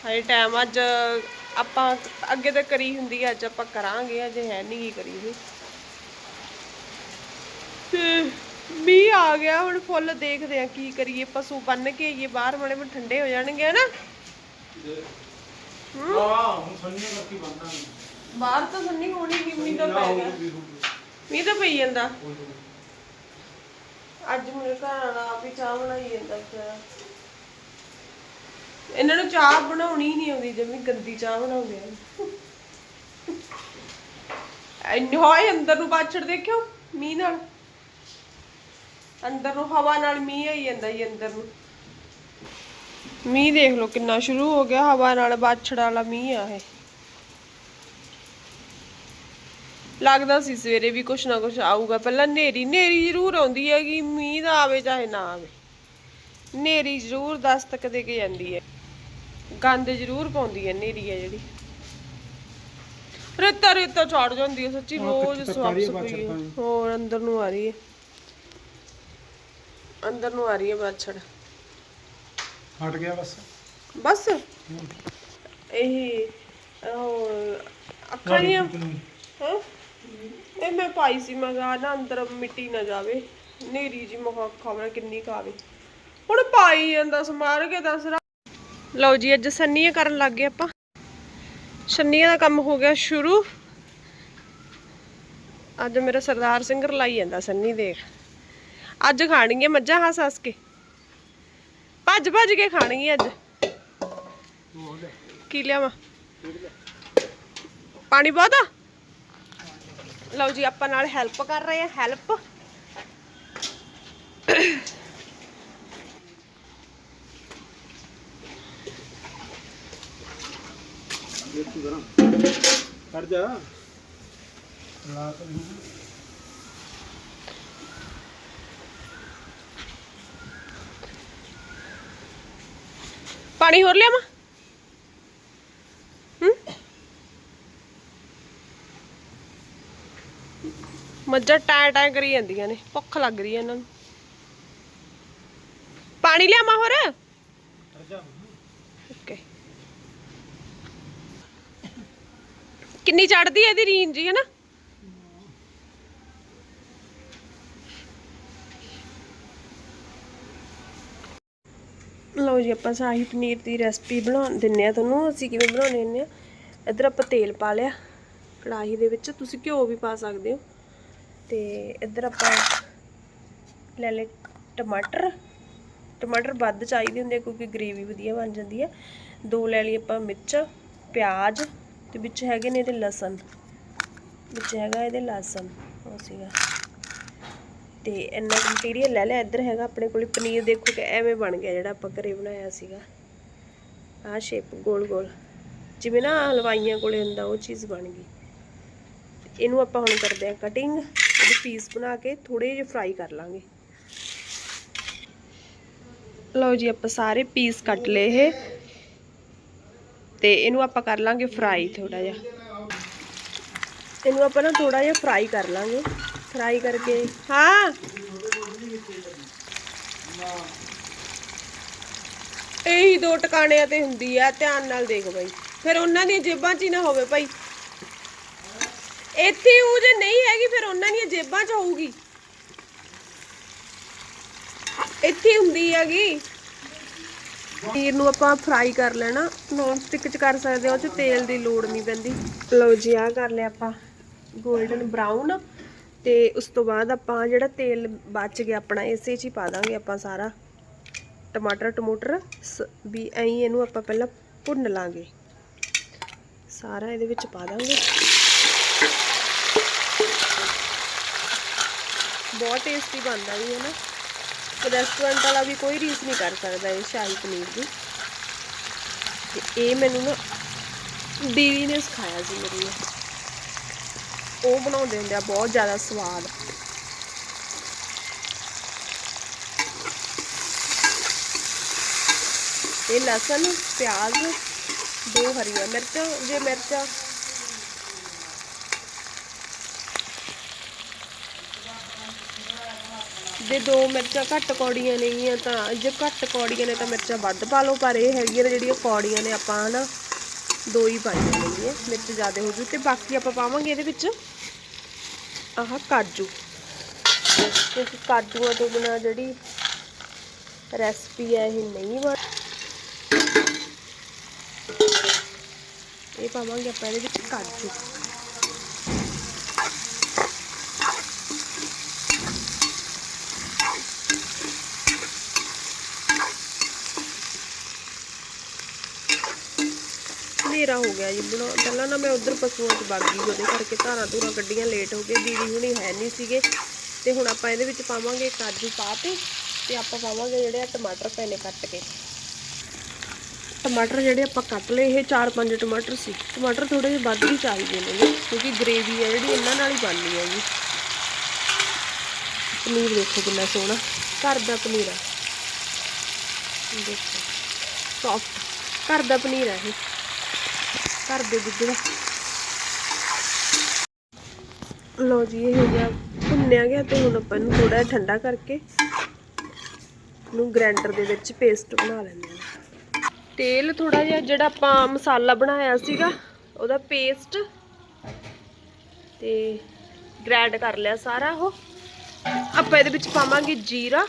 ਹਾਏ ਟਾਈਮ ਅੱਜ ਆਪਾਂ ਅੱਗੇ ਤਾਂ ਕਰੀ ਹੁੰਦੀ ਹੈ ਅੱਜ ਆਪਾਂ ਕਰਾਂਗੇ ਅਜੇ ਹੈ ਨਹੀਂ ਕੀ ਕਰੀ ਹੋਈ। ਤੇ ਮੀਂਹ ਆ ਗਿਆ, ਹੁਣ ਫੁੱਲ ਦੇਖਦੇ ਆ ਕੀ ਕਰੀਏ, ਪਸ਼ੂ ਬੰਨ ਕੇ ਆਈਏ, ਬਾਹਰ ਮੜੇ ਮੜੇ ਠੰਡੇ ਹੋ ਜਾਣਗੇ, ਹਨਾ? ਬਾਹਰ ਤਾਂ ਸੰਨੀ ਹੋਣੀ ਕਿ ਮੀਂਹ ਤਾਂ ਪੈ ਗਿਆ। ਮੀਂਹ ਤਾਂ ਪਈ ਜਾਂਦਾ। ਅੱਜ ਮੇਰੇ ਘਰ ਵਾਲਾ ਆਪ ਹੀ ਚਾਹ ਬਣਾਈ ਜਾਂਦਾ ਵਿਚਾਰਾ ਇਹਨਾਂ ਨੂੰ ਚਾਹ ਬਣਾਉਣੀ ਨਹੀਂ ਆਉਂਦੀ ਜਿਵੇਂ ਗੰਦੀ ਚਾਹ ਬਣਾਉਂਦੇ ਆ। ਇੰਨੇ ਹੋਏ ਅੰਦਰ ਨੂੰ ਬਾਛੜ ਦੇਖਿਓ, ਮੀਂਹ ਨਾਲ। ਅੰਦਰ ਨੂੰ ਹਵਾ ਨਾਲ ਮੀਂਹ ਆਈ ਜਾਂਦਾ ਜੀ, ਅੰਦਰ ਨੂੰ। ਮੀਂਹ ਦੇਖ ਲਓ ਕਿੰਨਾ ਸ਼ੁਰੂ ਹੋ ਗਿਆ ਹਵਾ ਨਾਲ ਬਾਛੜ ਵਾਲਾ ਮੀਂਹ ਆ ਇਹ। ਲੱਗਦਾ ਸੀ ਸਵੇਰੇ ਵੀ ਕੁਛ ਨਾ ਕੁਛ ਆਊਗਾ ਪਹਿਲਾਂ ਨੇਰੀ ਨੇਰੀ ਜ਼ਰੂਰ ਆਉਂਦੀ ਹੈਗੀ ਮੀਂਹ ਦਾ ਆਵੇ ਚਾਹੇ ਨਾ ਆਵੇ। ਨੇਰੀ ਜ਼ਰੂਰ ਦਸਤਕ ਦੇ ਕੇ ਜਾਂਦੀ ਹੈ। ਗੰਦ ਜ਼ਰੂਰ ਪਾਉਂਦੀ ਹੈ ਨੇਰੀ ਹੈ ਜਿਹੜੀ। ਰੇਤਾ ਰੇਤਾ ਚੜ ਜਾਂਦੀ ਹੈ ਸੱਚੀ ਰੋਜ਼ ਸਵਾਪ ਸਫ਼ਾਈ ਹੋਰ ਅੰਦਰ ਨੂੰ ਆ ਰਹੀ ਹੈ। ਅੰਦਰ ਨੂੰ ਆ ਰਹੀ ਹੈ ਬਾਛੜ। ਹਟ ਗਿਆ ਬਸ। ਬਸ। ਇਹ ਉਹ ਅੱਖਾਂ ਦੀਆਂ ਹਾਂ? ਇਹ ਮੈਂ ਪਾਈ ਸੀ ਮੈਂ ਕਿਹਾ ਨਾ ਅੰਦਰ ਮਿੱਟੀ ਨਾ ਜਾਵੇ। ਨੇਰੀ ਜੀ ਮਖਾ ਖਬਰ ਕਿੰਨੀ ਕਾਵੇ ਹੁਣ ਪਾਈ ਜਾਂਦਾ ਸਮਾਰ ਕੇ ਦੱਸ ਰਾ ਲਓ ਜੀ ਅੱਜ ਸੰਨੀਆਂ ਕਰਨ ਲੱਗ ਗਏ ਆਪਾਂ। ਸੰਨੀਆਂ ਦਾ ਕੰਮ ਹੋ ਗਿਆ ਸ਼ੁਰੂ। ਅੱਜ ਮੇਰਾ ਸਰਦਾਰ ਸਿੰਘ ਰਲਾਈ ਜਾਂਦਾ ਸੰਨੀ ਦੇਖ। ਅੱਜ ਖਾਣਗੀਆਂ ਮੱਝਾਂ ਹੱਸ ਹੱਸ ਕੇ। ਭੱਜ ਭੱਜ ਕੇ ਖਾਣਗੀਆਂ ਅੱਜ। ਕੀ ਲਿਆਵਾਂ? ਪਾਣੀ ਬਹੁਤ ਲਓ ਜੀ, ਆਪਾਂ ਨਾਲ ਹੈਲਪ ਕਰ ਰਹੇ ਆ ਹੈਲਪ ਕਰ ਜਾ। ਲਾ ਪਾਣੀ ਹੋਰ ਲਿਆਵਾਂ? ਹੂੰ? ਮੱਝਾਂ ਟਾਂ ਟਾਂ ਕਰੀ ਜਾਂਦੀਆਂ ਨੇ, ਭੁੱਖ ਲੱਗ ਰਹੀ ਹੈ ਇਹਨਾਂ ਨੂੰ। ਪਾਣੀ ਲਿਆਵਾਂ ਹੋਰ? ਓਕੇ ਕਿੰਨੀ ਚੜਦੀ ਹੈ ਇਹਦੀ ਰੀਨ ਜੀ ਹੈ ਨਾ ਲਓ ਜੀ, ਆਪਾਂ ਸ਼ਾਹੀ ਪਨੀਰ ਦੀ ਰੈਸਪੀ ਬਣਾ ਦਿੰਨੇ ਆ ਤੁਹਾਨੂੰ। ਅਸੀਂ ਕਿਵੇਂ ਬਣਾਉਣੇ ਹੁੰਦੇ ਆ ਇੱਧਰ ਆਪਾਂ ਤੇਲ ਪਾ ਲਿਆ, ਕੜਾਹੀ ਦੇ ਵਿੱਚ। ਤੁਸੀਂ ਘਿਓ ਵੀ ਪਾ ਸਕਦੇ ਹੋ। ਤੇ ਇੱਧਰ ਆਪਾਂ ਲੈ ਲਏ ਟਮਾਟਰ। ਟਮਾਟਰ ਵੱਧ ਚਾਹੀਦੇ ਹੁੰਦੇ ਆ, ਕਿਉਂਕਿ ਗ੍ਰੇਵੀ ਵਧੀਆ ਬਣ ਜਾਂਦੀ ਹੈ ਦੋ ਲੈ ਲਈ ਆਪਾਂ ਮਿਰਚ, ਪਿਆਜ਼, ਤੇ ਵਿੱਚ ਹੈਗੇ ਨੇ ਇਹਦੇ ਲਸਣ। ਵਿੱਚ ਹੈਗਾ ਇਹਦੇ ਲਸਣ। ਉਹ ਸੀਗਾ। ਤੇ ਇੰਨਾ ਮਟੀਰੀਅਲ ਲੈ ਲਿਆ, ਇੱਧਰ ਹੈਗਾ ਆਪਣੇ ਕੋਲ ਪਨੀਰ, ਦੇਖੋ ਕਿ ਐਵੇਂ ਬਣ ਗਿਆ ਜਿਹੜਾ ਆਪਾਂ ਘਰੇ ਬਣਾਇਆ ਸੀਗਾ। ਆਹ ਸ਼ੇਪ ਗੋਲ ਗੋਲ। ਜਿਵੇਂ ਨਾ ਹਲਵਾਈਆਂ ਕੋਲੇ ਹੁੰਦਾ, ਉਹ ਚੀਜ਼ ਬਣ ਗਈ। ਇਹਨੂੰ ਆਪਾਂ ਹੁਣ ਕਰਦੇ ਆ ਕਟਿੰਗ ਇਹਦੇ ਪੀਸ ਬਣਾ ਕੇ ਥੋੜੇ ਜਿਹੇ ਫਰਾਈ ਕਰ ਲਾਂਗੇ। ਲਓ ਜੀ, ਆਪਾਂ ਸਾਰੇ ਪੀਸ ਕੱਟ ਲਏ ਇਹ। ਤੇ ਇਹਨੂੰ ਆਪਾਂ ਕਰ ਲਾਂਗੇ ਫਰਾਈ ਥੋੜਾ ਜਿਹਾ। ਇਹਨੂੰ ਆਪਾਂ ਨਾ ਥੋੜਾ ਜਿਹਾ ਫਰਾਈ ਕਰ ਲਾਂਗੇ। ਫਰਾਈ ਕਰਕੇ। ਹਾਂ। ਇਹੀ ਦੋ ਟਿਕਾਣਿਆਂ ਤੇ ਹੁੰਦੀ ਆ, ਧਿਆਨ ਨਾਲ ਦੇਖ ਬਾਈ। ਫਿਰ ਉਹਨਾਂ ਦੀਆਂ ਜੇਬਾਂ 'ਚ ਹੀ ਨਾ ਹੋਵੇ ਭਾਈ। ਇੱਥੇ ਉਹ ਜੇ ਨਹੀਂ ਹੈਗੀ, ਫਿਰ ਉਹਨਾਂ ਦੀਆਂ ਜੇਬਾਂ 'ਚ ਹੋਊਗੀ। ਇੱਥੇ ਹੁੰਦੀ ਹੈਗੀ। ਪਨੀਰ ਨੂੰ ਆਪਾਂ ਫਰਾਈ ਕਰ ਲੈਣਾ। ਨੌਨ ਸਟਿਕ 'ਚ ਕਰ ਸਕਦੇ ਹਾਂ ਉਹ 'ਚ ਤੇਲ ਦੀ ਲੋੜ ਨਹੀਂ ਪੈਂਦੀ। ਲਓ ਜੀ, ਆਹ ਕਰ ਲਿਆ ਆਪਾਂ। 골ਡਨ ਬਰਾਊਨ ਤੇ ਉਸ ਤੋਂ ਬਾਅਦ ਆਪਾਂ ਜਿਹੜਾ ਤੇਲ ਬਚ ਗਿਆ ਆਪਣਾ, ਇਸੇ 'ਚ ਹੀ ਪਾ ਦਾਂਗੇ ਆਪਾਂ ਸਾਰਾ। ਟਮਾਟਰ, ਟਮੂਟਰ, ਸ- ਵੀ ਐਂ ਇਹਨੂੰ ਆਪਾਂ ਪਹਿਲਾਂ ਭੁੰਨ ਲਾਂਗੇ। ਸਾਰਾ ਇਹਦੇ ਵਿੱਚ ਪਾ ਦਾਂਗੇ। ਬਹੁਤ ਟੇਸਟੀ ਬਣਦਾ ਵੀ ਹੈ ਨਾ। ਰੈਸਟੋਰੈਂਟ ਵਾਲਾ ਵੀ ਕੋਈ ਰੀਸ ਨਹੀਂ ਕਰ ਸਕਦਾ ਇਹ ਸ਼ਾਹੀ ਪਨੀਰ ਦੀ। ਤੇ ਇਹ ਮੈਨੂੰ ਨਾ ਦੀਦੀ ਨੇ ਸਿਖਾਇਆ ਸੀ ਮੇਰੀ ਨੇ। ਉਹ ਬਣਾਉਂਦੇ ਹੁੰਦੇ ਆ, ਬਹੁਤ ਜ਼ਿਆਦਾ ਸਵਾਦ। ਇਹ ਲਸਣ, ਪਿਆਜ਼, ਦੋ ਹਰੀਆਂ ਮਿਰਚਾਂ, ਜੇ ਮਿਰਚਾਂ। ਜੇ ਦੋ ਮਿਰਚਾਂ ਘੱਟ ਕੌੜੀਆਂ ਨੇਗੀਆਂ ਤਾਂ, ਜੇ ਘੱਟ ਕੌੜੀਆਂ ਨੇ ਤਾਂ ਮਿਰਚਾਂ ਵੱਧ ਪਾ ਲਓ, ਪਰ ਇਹ ਹੈਗੀਆਂ ਨੇ ਜਿਹੜੀਆਂ ਕੌੜੀਆਂ ਨੇ ਆਪਾਂ, ਹਨਾ। ਦੋ ਹੀ ਪਾਈਆਂ ਨੇਗੀਆਂ ਮਿਰਚ ਜ਼ਿਆਦਾ ਹੋ ਜੂ ਤੇ ਬਾਕੀ ਆਪਾਂ ਪਾਵਾਂਗੇ ਇਹਦੇ ਵਿੱਚ ਆਹ ਕਾਜੂ। ਕਿਉਂਕਿ ਕਾਜੂਆਂ ਤੋਂ ਬਿਨਾ ਜਿਹੜੀ ਰੈਸਪੀ ਹੈ, ਇਹ ਨਹੀਂ ਬਣ ਇਹ ਪਾਵਾਂਗੇ ਆਪਾਂ ਇਹਦੇ ਵਿੱਚ ਕਾਜੂ। ਹਨੇਰਾ ਹੋ ਗਿਆ ਜੀ। ਬਣਾ ਪਹਿਲਾਂ ਨਾ ਮੈਂ ਉਧਰ ਪਸ਼ੂਆਂ 'ਚ ਵਗ ਗਈ, ਉਹਦੇ ਕਰਕੇ ਧਾਰਾਂ ਧੂਰਾਂ ਕੱਢੀਆਂ ਲੇਟ ਹੋ ਗਏ ਦੀਦੀ ਹੁਣੀ ਹੈ ਨਹੀਂ ਸੀਗੇ। ਤੇ ਹੁਣ ਆਪਾਂ ਇਹਦੇ ਵਿੱਚ ਪਾਵਾਂਗੇ ਕਾਜੂ ਪਾ ਤੇ ਤੇ ਆਪਾਂ ਪਾਵਾਂਗੇ ਜਿਹੜੇ ਆ ਟਮਾਟਰ ਪਏ ਨੇ ਕੱਟ ਕੇ। ਟਮਾਟਰ ਜਿਹੜੇ ਆਪਾਂ ਕੱਟ ਲਏ, ਇਹ 4-5 ਟਮਾਟਰ ਸੀ। ਟਮਾਟਰ ਥੋੜੇ ਜਿਹੇ ਵੱਧ ਹੀ ਚਾਹੀਦੇ ਨੇ ਕਿਉਂਕਿ ਗ੍ਰੇਵੀ ਹੈ ਜਿਹੜੀ, ਇਹਨਾਂ ਨਾਲ ਹੀ ਬਣਨੀ ਹੈ ਜੀ। ਪਨੀਰ ਦੇਖੋ ਕਿੰਨਾ ਸੋਹਣਾ, ਘਰ ਦਾ ਪਨੀਰ ਆ। ਦੇਖੋ ਸੌਫਟ ਘਰ ਦਾ ਪਨੀਰ ਹੈ ਇਹ। ਘਰ ਦੇ ਦੁੱਧ ਦਾ ਲੋ ਜੀ, ਇਹ ਹੋ ਗਿਆ, ਭੁੰਨਿਆ ਗਿਆ ਤੇ ਹੁਣ ਆਪਾਂ ਇਹਨੂੰ ਥੋੜਾ ਜਿਹਾ ਠੰਡਾ ਕਰਕੇ ਨੂੰ ਗ੍ਰਾਈਂਡਰ ਦੇ ਵਿੱਚ ਪੇਸਟ ਬਣਾ ਲੈਂਦੇ ਹਾਂ। ਤੇਲ ਥੋੜਾ ਜਿਹਾ ਜਿਹੜਾ ਆਪਾਂ ਮਸਾਲਾ ਬਣਾਇਆ ਸੀਗਾ, ਉਹਦਾ ਪੇਸਟ ਤੇ ਗ੍ਰਾਈਂਡ ਕਰ ਲਿਆ ਸਾਰਾ ਉਹ। ਆਪਾਂ ਇਹਦੇ ਵਿੱਚ ਪਾਵਾਂਗੇ ਜੀਰਾ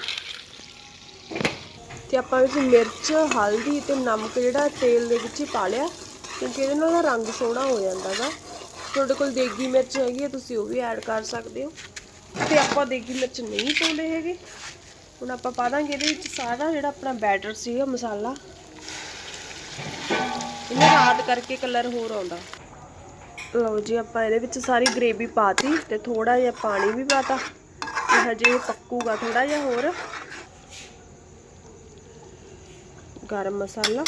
ਤੇ ਆਪਾਂ ਵਿੱਚ ਮਿਰਚ, ਹਲਦੀ ਤੇ ਨਮਕ ਜਿਹੜਾ ਤੇਲ ਦੇ ਵਿੱਚ ਹੀ ਪਾ ਲਿਆ। ਕਿਉਂਕਿ ਇਹਦੇ ਨਾਲ ਦਾ ਰੰਗ ਸੋਹਣਾ ਹੋ ਜਾਂਦਾ ਗਾ ਤੁਹਾਡੇ ਕੋਲ ਦੇਗੀ ਮਿਰਚ ਹੈਗੀ ਹੈ ਤੁਸੀਂ ਉਹ ਵੀ ਐਡ ਕਰ ਸਕਦੇ ਹੋ। ਤੇ ਆਪਾਂ ਦੇਗੀ ਮਿਰਚ ਨਹੀਂ ਪਾਉਂਦੇ ਹੈਗੇ। ਹੁਣ ਆਪਾਂ ਪਾ ਦਾਂਗੇ ਇਹਦੇ ਵਿੱਚ ਸਾਰਾ ਜਿਹੜਾ ਆਪਣਾ ਬੈਟਰ ਸੀਗਾ, ਮਸਾਲਾ। ਇਹਨੂੰ ਰਾਤ ਕਰਕੇ ਕਲਰ ਹੋਰ ਆਉਂਦਾ। ਲਓ ਜੀ, ਆਪਾਂ ਇਹਦੇ ਵਿੱਚ ਸਾਰੀ ਗ੍ਰੇਵੀ ਪਾਤੀ ਤੇ ਥੋੜਾ ਜਿਹਾ ਪਾਣੀ ਵੀ ਪਾਤਾ। ਤੇ ਹਜੇ ਇਹ ਪੱਕੂਗਾ ਥੋੜਾ ਜਿਹਾ ਹੋਰ। ਗਰਮ ਮਸਾਲਾ।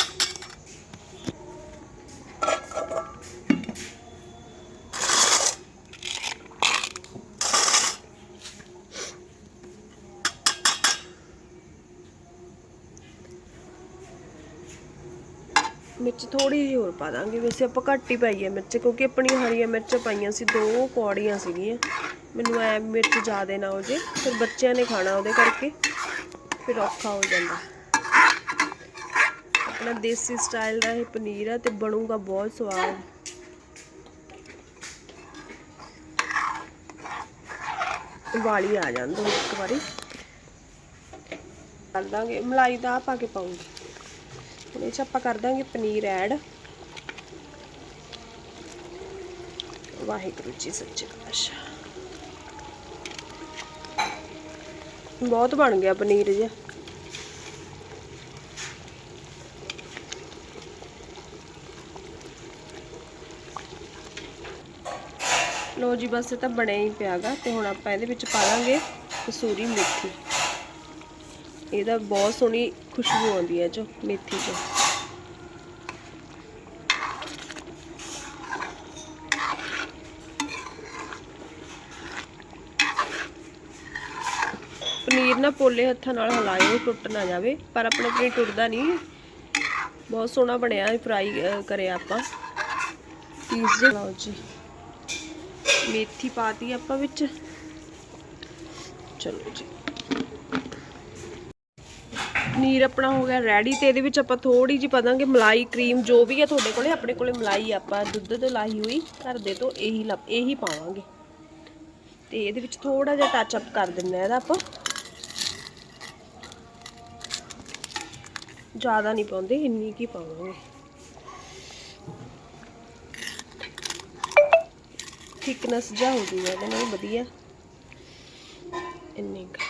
ਮਿਰਚ ਥੋੜੀ ਜਿਹੀ ਹੋਰ ਪਾ ਦਾਂਗੇ। ਵੈਸੇ ਆਪਾਂ ਘੱਟ ਹੀ ਪਾਈਏ ਮਿਰਚ, ਕਿਉਂਕਿ ਆਪਣੀਆਂ ਹਰੀਆਂ ਮਿਰਚ ਪਾਈਆਂ ਸੀ, ਦੋ ਕੌੜੀਆਂ ਸੀਗੀਆਂ। ਮੈਨੂੰ ਐ ਮਿਰਚ ਜ਼ਿਆਦਾ ਨਾ ਹੋ ਜੇ, ਫਿਰ ਬੱਚਿਆਂ ਨੇ ਖਾਣਾ ਉਹਦੇ ਕਰਕੇ, ਫਿਰ ਔਖਾ ਹੋ ਜਾਂਦਾ। ਆਪਣਾ ਦੇਸੀ ਸਟਾਈਲ ਦਾ ਇਹ ਪਨੀਰ ਆ ਤੇ ਬਣੂਗਾ ਬਹੁਤ ਸਵਾਦ। ਵਾਲੀ ਆ ਜਾਂਦੀ ਇੱਕ ਵਾਰੀ। ਕਰ ਦਾਂਗੇ। ਮਲਾਈ ਦਾ ਪਾ ਕੇ ਪਾਉਂਗੀ। ਇਹ 'ਚ ਆਪਾਂ ਕਰ ਦਾਂਗੇ ਪਨੀਰ ਐਡ। ਵਾਹਿਗੁਰੂ ਜੀ ਸੱਚੇ ਪਾਤਸ਼ਾਹ। ਬਹੁਤ ਬਣ ਗਿਆ ਪਨੀਰ ਜਿਹਾ ਲੋ ਜੀ, ਬਸ ਇਹ ਤਾਂ ਬਣਿਆ ਹੀ ਪਿਆਗਾ ਤੇ ਹੁਣ ਆਪਾਂ ਇਹਦੇ ਵਿੱਚ ਪਾ ਲਾਂਗੇ ਕਸੂਰੀ ਮੇਥੀ। ਇਹਦਾ ਬਹੁਤ ਸੋਹਣੀ ਖੁਸ਼ਬੂ ਆਉਂਦੀ ਹੈ ਜੋ ਮੇਥੀ ਚੋਂ ਪਨੀਰ ਨਾ ਪੋਲੇ ਹੱਥਾਂ ਨਾਲ ਹਲਾਇਓ, ਟੁੱਟ ਨਾ ਜਾਵੇ। ਪਰ ਆਪਣੇ ਪਨੀਰ ਟੁੱਟਦਾ ਨਹੀਂ। ਬਹੁਤ ਸੋਹਣਾ ਬਣਿਆ ਫਰਾਈ ਕਰਿਆ ਆਪਾਂ। ਪੀਸ ਜੇ ਲਓ ਜੀ। ਮੇਥੀ ਪਾਤੀ ਆਪਾਂ ਵਿੱਚ। ਚਲੋ ਜੀ। ਪਨੀਰ ਆਪਣਾ ਹੋ ਗਿਆ ਰੈਡੀ ਤੇ ਇਹਦੇ ਵਿੱਚ ਆਪਾਂ ਥੋੜੀ ਜਿਹੀ ਪਾ ਮਲਾਈ ਕਰੀਮ ਜੋ ਵੀ ਹੈ ਤੁਹਾਡੇ ਕੋਲੇ, ਆਪਣੇ ਕੋਲੇ ਮਲਾਈ ਆਪਾਂ। ਦੁੱਧ ਤੋਂ ਲਾਈ ਹੋਈ, ਘਰ ਦੇ ਤੋਂ ਇਹੀ ਲਾ- ਇਹੀ ਪਾਵਾਂਗੇ। ਤੇ ਇਹਦੇ ਵਿੱਚ ਥੋੜਾ ਜਿਹਾ ਟੱਚ ਅਪ ਕਰ ਦਿੰਦੇ ਆ ਇਹਦਾ ਆਪਾਂ। ਜ਼ਿਆਦਾ ਨਹੀਂ ਪਾਉਂਦੇ, ਇੰਨੀ ਕੀ ਪਾਵਾਂਗੇ। ਥਿਕਨੈਸ ਜਾ ਹੋ ਜੂਗਾ ਇਹਦੇ ਨਾਲ, ਵਧੀਆ। ਇੰਨੀ ਕੁ।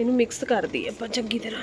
ਇਹਨੂੰ ਮਿਕਸ ਕਰ ਦਈਏ ਆਪਾਂ ਚੰਗੀ ਤਰ੍ਹਾਂ।